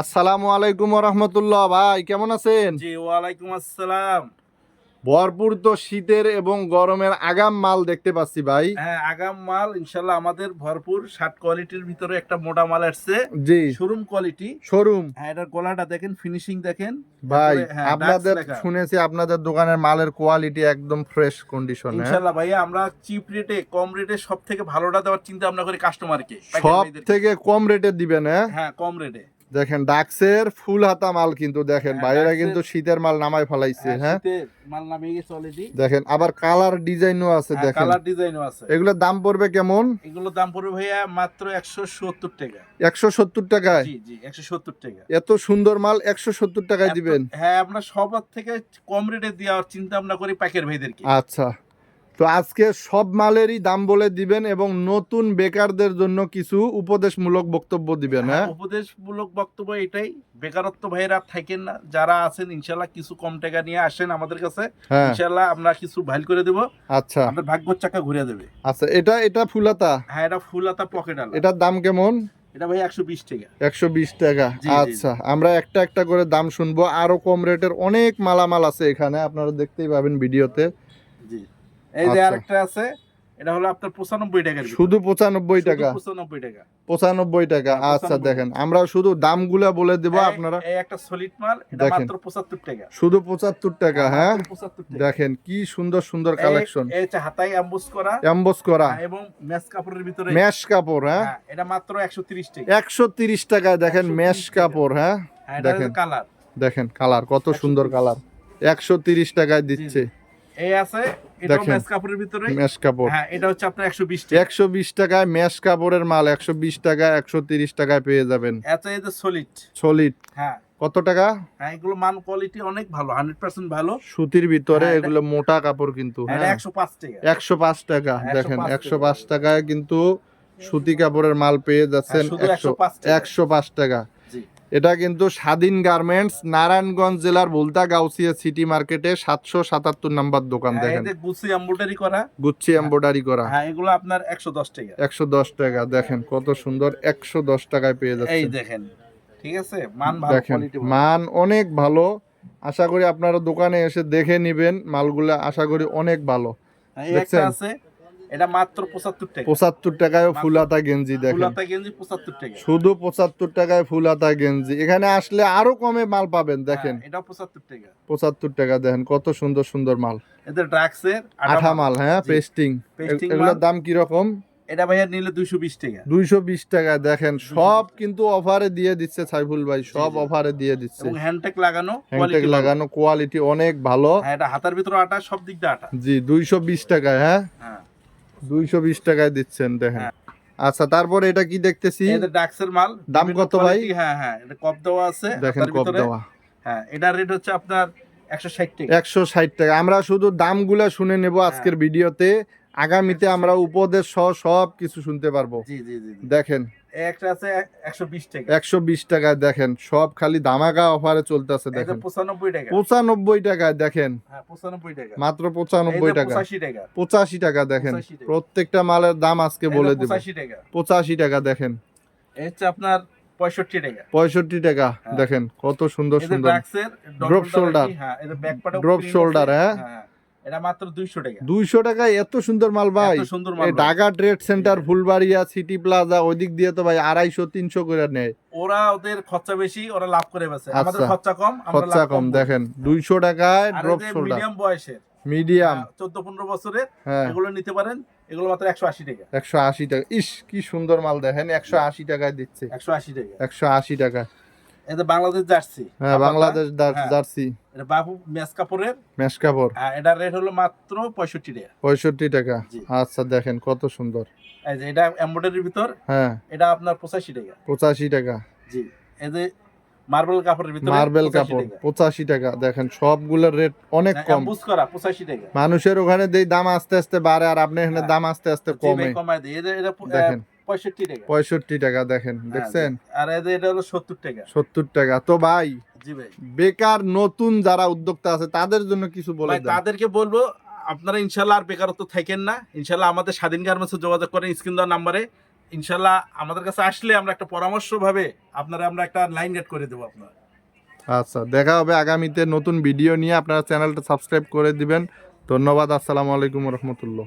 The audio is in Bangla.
আসসালামু আলাইকুম রহমতুল্লাহ ভাই কেমন আছেন? জি ওয়ালাইকুম আসসালাম। ভরপুর তো শীতের এবং গরমের আগাম মাল দেখতে পাচ্ছি ভাই। হ্যাঁ আগাম মাল ইনশাল্লাহ আমাদের ভরপুর শার্ট কোয়ালিটির ভিতরে একটা মোটা মাল আসছে। জি। Showroom quality. শোরুম। হ্যাঁ এটার গলাটা দেখেন ফিনিশিং দেখেন। ভাই হ্যাঁ, আপনাদের শুনেছি আপনাদের দোকানের মালের কোয়ালিটি একদম ফ্রেশ কন্ডিশন ইনশাল্লাহ ভাইয়া আমরা চিপ রেটে কম রেটে সব থেকে ভালোটা দেওয়ার চিন্তা ভাবনা করি কাস্টমারকে সব থেকে কম রেটে দিবেন হ্যাঁ? হ্যাঁ কম রেটে দেখেন ডাক্সের ফুল হাতা মাল কিন্তু দেখেন হ্যাঁ, বাইরেরা কিন্তু শীতের মাল নামায় ফেলাইছে হ্যাঁ মাল নামিয়ে গেছে অলরেডি দেখেন আবার কালার ডিজাইনও আছে দেখেন। কালার ডিজাইনও আছে। এগুলোর দাম পড়বে কেমন? এগুলোর দাম পড়বে ভাইয়া মাত্র একশো সত্তর টাকা। একশো সত্তর টাকায়? জি জি একশো সত্তর টাকা। এত সুন্দর মাল একশো সত্তর টাকায় দিবেন? হ্যাঁ আমরা সবার থেকে কম রেটে দেওয়ার চিন্তা ভাবনা করি প্যাকের ভাইদেরকে। আচ্ছা। তো আজকে সব মালেরই দাম বলে দিবেন এবং নতুন বেকারদের জন্য কিছু উপদেশমূলক বক্তব্য দিবেন হ্যাঁ উপদেশমূলক বক্তব্য এটাই। বেকারত্ব ভাইয়েরা থাকেন না। যারা আছেন ইনশাল্লাহ কিছু কম টাকা নিয়ে আসেন আমাদের কাছে। হ্যাঁ। ইনশাল্লাহ আমরা কিছু ভাইল করে দেব। আচ্ছা। আমাদের ভাগ্য চাকা ঘুরে দেবে। আচ্ছা এটা এটা ফুলাতা? হ্যাঁ এটা ফুল আতা পকেট আলা। এটার দাম কেমন? এটা ভাই একশো বিশ টাকা। একশো বিশ টাকা। জি, জি, আচ্ছা আমরা একটা একটা করে দাম শুনব। আরও কম রেটের অনেক মালামাল আছে এখানে আপনারা দেখতেই পাবেন ভিডিওতে। এই যে আচ্ছা। আরেকটা আছে এটা হলো আপনার পঁচানব্বই ভিতরে। শুধু পঁচানব্বই টাকা? পঁচানব্বই টাকা। পঁচানব্বই টাকা হ্যাঁ, আচ্ছা দেখেন আমরা শুধু দামগুলা বলে দেব আপনারা। একটা সলিড মাল দেখেন। পঁচাত্তর টাকা। শুধু পঁচাত্তর টাকা হ্যাঁ মাত্র 75 টাকা। দেখেন কি সুন্দর সুন্দর কালেকশন হাতায় অ্যাম্বুস করা। এমবস করা। হ্যাঁ, এবং কাপড়ের ভিতরে মেশ কাপড় হ্যাঁ? হ্যাঁ, এটা মাত্র একশো তিরিশ টাকা। একশো তিরিশ টাকায় দেখেন 130 মেশ কাপড় হ্যাঁ? হ্যাঁ, দেখেন। কালার দেখেন কালার কত সুন্দর কালার একশো তিরিশ টাকায় দিচ্ছে। এই আছে এটা দেখেন। কাপড়ের ভিতরে। মেশ কাপড়। হ্যাঁ এটা হচ্ছে আপনার একশো বিশ টাকা। একশো বিশ টাকায় কাপড়ের মাল টাকা টাকায় পেয়ে যাবেন। সলিড সলিড হ্যাঁ। কত টাকা? হ্যাঁ এগুলো মান কোয়ালিটি অনেক ভালো হান্ড্রেড পার্সেন্ট ভালো। সুতির ভিতরে হ্যাঁ, এগুলো মোটা কাপড় কিন্তু হ্যাঁ। একশো পাঁচ টাকা। দেখেন 105 একশো পাঁচ টাকায় কিন্তু সুতি কাপড়ের মাল পেয়ে যাচ্ছেন হ্যাঁ, একশো 105 টাকা। এটা কিন্তু স্বাধীন গার্মেন্টস নারায়ণগঞ্জ জেলার ভুলতা গাউসিয়া সিটি মার্কেটে সাতশো সাতাত্তর নাম্বার দোকান হ্যাঁ, দেখেন। এতে গুছি এমব্রয়ডারি করা। গুচ্ছি এম্বয়ডারি করা। হ্যাঁ এগুলো আপনার একশো দশ টাকা। একশো দশ টাকা দেখেন কত সুন্দর একশো দশ টাকায় পেয়ে যাচ্ছে এই দেখেন ঠিক আছে? মান দেখেন মান অনেক ভালো। আশা করি আপনারা দোকানে এসে দেখে নিবেন মালগুলা আশা করি অনেক ভালো। একটা দেখছেন? এটা মাত্র পঁচাত্তর টাকা। পঁচাত্তর টাকায় ফুলাতা গেঞ্জি দেখেন। ফুলাতা গেঞ্জি পঁচাত্তর টাকা। শুধু পঁচাত্তর টাকায় ফুলাতা গেঞ্জি। এখানে আসলে আরও কমে মাল পাবেন দেখেন। হ্যাঁ, এটা পঁচাত্তর টাকা। পঁচাত্তর টাকা দেখেন কত সুন্দর সুন্দর মাল। এদের ড্রাক্সের আঠা মাল। হ্যাঁ। পেস্টিং। এগুলোর। দাম কীরকম? এটা ভাইয়া নিলে দুইশো বিশ টাকা। দুইশো বিশ টাকা দেখেন সব কিন্তু অফারে দিয়ে দিচ্ছে সাইফুল ভাই সব। অফারে দিয়ে দিচ্ছে। এবং হ্যান্ডটেক লাগানো হ্যান্ডটেক লাগানো কোয়ালিটি অনেক ভালো। হ্যাঁ এটা হাতার ভিতরে আটা সব দিক দিয়ে আটা। জি দুইশো বিশ টাকায় হ্যাঁ? হ্যাঁ। দুইশো বিশ টাকায় দিচ্ছেন দেখেন। হ্যাঁ। আচ্ছা তারপরে এটা কি দেখতেছি? এটা ডাক্সের মাল দাম কত ভাই? হ্যাঁ হ্যাঁ এটা কপ দেওয়া আছে দেখেন কপ দেওয়া। হ্যাঁ এটার রেট হচ্ছে আপনার একশো ষাট টাকা। একশো ষাট টাকা। আমরা শুধু দামগুলা শুনে নেব আজকের হ্যাঁ। ভিডিওতে। আগামীতে আমরা উপদেশ সহ সব কিছু শুনতে পারব। জি জি জি জি। দেখেন। একটা আছে একশো বিশ টাকা। একশো বিশ টাকায় দেখেন সব খালি দামাকা অফারে চলতেছে দেখেন। পঁচানব্বই টাকা। পঁচানব্বই টাকায় দেখেন। হ্যাঁ পঁচানব্বই টাকা। মাত্র পঁচানব্বই টাকা। পঁচাশি টাকা। পঁচাশি টাকা দেখেন। প্রত্যেকটা মালের দাম আজকে বলে দেব। পঁচাশি টাকা। পঁচাশি টাকা দেখেন। হচ্ছে আপনার পঁয়ষট্টি টাকা। পঁয়ষট্টি টাকা হ্যাঁ। দেখেন কত সুন্দর সুন্দর। Drop shoulder. হ্যাঁ এদের ব্যাক পাটা Drop shoulder, হ্যাঁ? এটা মাত্র দুইশো টাকা। দুইশো টাকায় এত সুন্দর মাল ভাই। এত সুন্দর মাল Dhaka trade centre Fulbaria city plaza ওই দিক দিয়ে তো ভাই আড়াইশো তিনশো করে নেয়। ওরা ওদের খরচা বেশি ওরা লাভ করে বেছে আচ্ছা। আমাদের খরচা কম আমরা লাভ কম। দেখেন দুইশো টাকায় ড্রপ শোল্ডার। মিডিয়াম বয়সের মিডিয়াম। চোদ্দ পনেরো বছরের হ্যাঁ। এগুলো নিতে পারেন এগুলো মাত্র একশো আশি টাকা। একশো আশি টাকা। ইস কি সুন্দর মাল দেখেন একশো আশি টাকায় দিচ্ছে। একশো আশি টাকা। একশো আশি টাকা। এটা বাংলাদেশ জার্সি। হ্যাঁ বাংলাদেশ হ্যাঁ। জার্সি। এটা বাবু কাপড়ের? কাপড়। হ্যাঁ, এটার রেট হলো মাত্র পঁয়ষট্টি টাকা। পঁয়ষট্টি টাকা। আচ্ছা দেখেন কত সুন্দর। এই যে এটা এমব্রয়ডারির ভিতর হ্যাঁ। এটা আপনার পঁচাশি টাকা। পঁচাশি টাকা। জি। এই যে মার্বেল কাপড়ের ভিতরে মার্বেল কাপড় টাকা। পঁচাশি টাকা। দেখেন সবগুলোর রেট অনেক কম। এমবুস করা পঁচাশি টাকা। মানুষের ওখানে দেই দাম আস্তে আস্তে বাড়ে আর আপনি এখানে হ্যাঁ। দাম আস্তে আস্তে কমে। কমায় এটা এটা দেখেন। পঁয়ষট্টি টাকা। পঁয়ষট্টি টাকা দেখেন হ্যাঁ, দেখছেন? আর এটা হলো সত্তর টাকা। সত্তর টাকা। তো ভাই জি ভাই। বেকার নতুন যারা উদ্যোক্তা আছে তাদের জন্য কিছু বলে তাদেরকে বলব আপনারা ইনশাল্লাহ আর বেকারত্ব থাকেন না। ইনশাল্লাহ আমাদের স্বাধীন গার্মেন্টসে যোগাযোগ করেন স্ক্রিন দেওয়ার নাম্বারে। ইনশাল্লাহ আমাদের কাছে আসলে আমরা একটা পরামর্শ ভাবে আপনারা আমরা একটা লাইন গেট করে দেবো আপনার। আচ্ছা দেখা হবে আগামীতে নতুন ভিডিও নিয়ে। আপনারা চ্যানেলটা সাবস্ক্রাইব করে দিবেন। ধন্যবাদ আসসালামু আলাইকুম রহমতুল্লাহ।